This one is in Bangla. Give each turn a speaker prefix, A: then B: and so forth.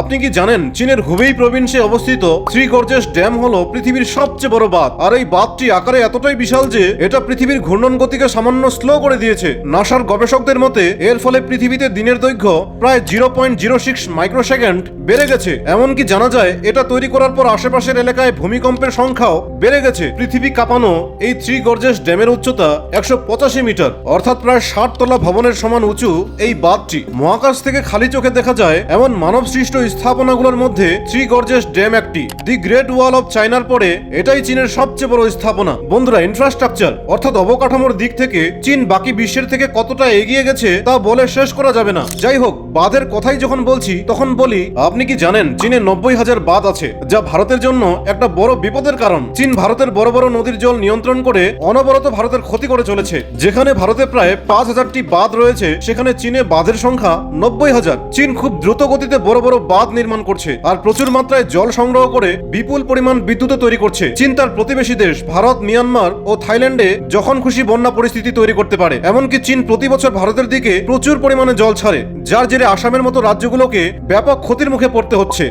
A: আপনি কি জানেন, চীনের হুবেই প্রভিন্সে অবস্থিত থ্রি গর্জেস ড্যাম হলো পৃথিবীর সবচেয়ে বড় বাঁধ। আর এই বাঁধটি আকারে এতটাই বিশাল যে এটা পৃথিবীর ঘূর্ণন গতিকে সামান্য স্লো করে দিয়েছে। নাসার গবেষকদের মতে, এর ফলে পৃথিবীতে দিনের দৈর্ঘ্য প্রায় zero point zero six microsecond বেড়ে গেছে। এমনকি জানা যায়, এটা তৈরি করার পর আশেপাশের এলাকায় ভূমিকম্পের সংখ্যাও বেড়ে গেছে। পৃথিবী কাঁপানো এই থ্রি গর্জেস ড্যামের উচ্চতা একশো পঁচাশি মিটার, অর্থাৎ প্রায় ষাট তলা ভবনের সমান উঁচু এই বাঁধটি। মহাকাশ থেকে খালি চোখে দেখা যায়, এমন মানব সৃষ্ট স্থাপনাগুলোর মধ্যে থ্রি গর্জেস ড্যাম একটি। দি গ্রেট ওয়াল অফ চায়নার পরে এটাই চীনের সবচেয়ে বড় স্থাপনা। বন্ধুরা ইনফ্রাস্ট্রাকচার অর্থাৎ অবকাঠামোর দিক থেকে চীন বাকি বিশ্বের থেকে কতটা এগিয়ে গেছে তা বলে শেষ করা যাবে না। যাই হোক, বাঁধের কথাই যখন বলছি, তখন বলি, আপনি কি জানেন চীনে নব্বই হাজার বাঁধ আছে, যা ভারতের জন্য একটা বড় বিপদের কারণ? চীন ভারতের বড় বড় নদীর জল নিয়ন্ত্রণ করে অনবরত ভারতের ক্ষতি করে চলেছে। যেখানে ভারতে প্রায় পাঁচ হাজারটি বাঁধ রয়েছে, সেখানে চীনে বাঁধের সংখ্যা নব্বই হাজার। চীন খুব দ্রুত গতিতে বড় বড় বাঁধ নির্মাণ করছে আর প্রচুর মাত্রায় জল সংগ্রহ করে বিপুল পরিমাণ বিদ্যুৎ তৈরি করছে। চীন তার প্রতিবেশী দেশ ভারত, মিয়ানমার ও থাইল্যান্ডে যখন খুশি বন্যা পরিস্থিতি তৈরি করতে পারে, এমনকি চীন প্রতি বছর ভারতের দিকে প্রচুর পরিমাণে জল ছাড়ে, যার জেরে আসামের মতো রাজ্যগুলোকে ব্যাপক ক্ষতির মুখে পড়তে হচ্ছে।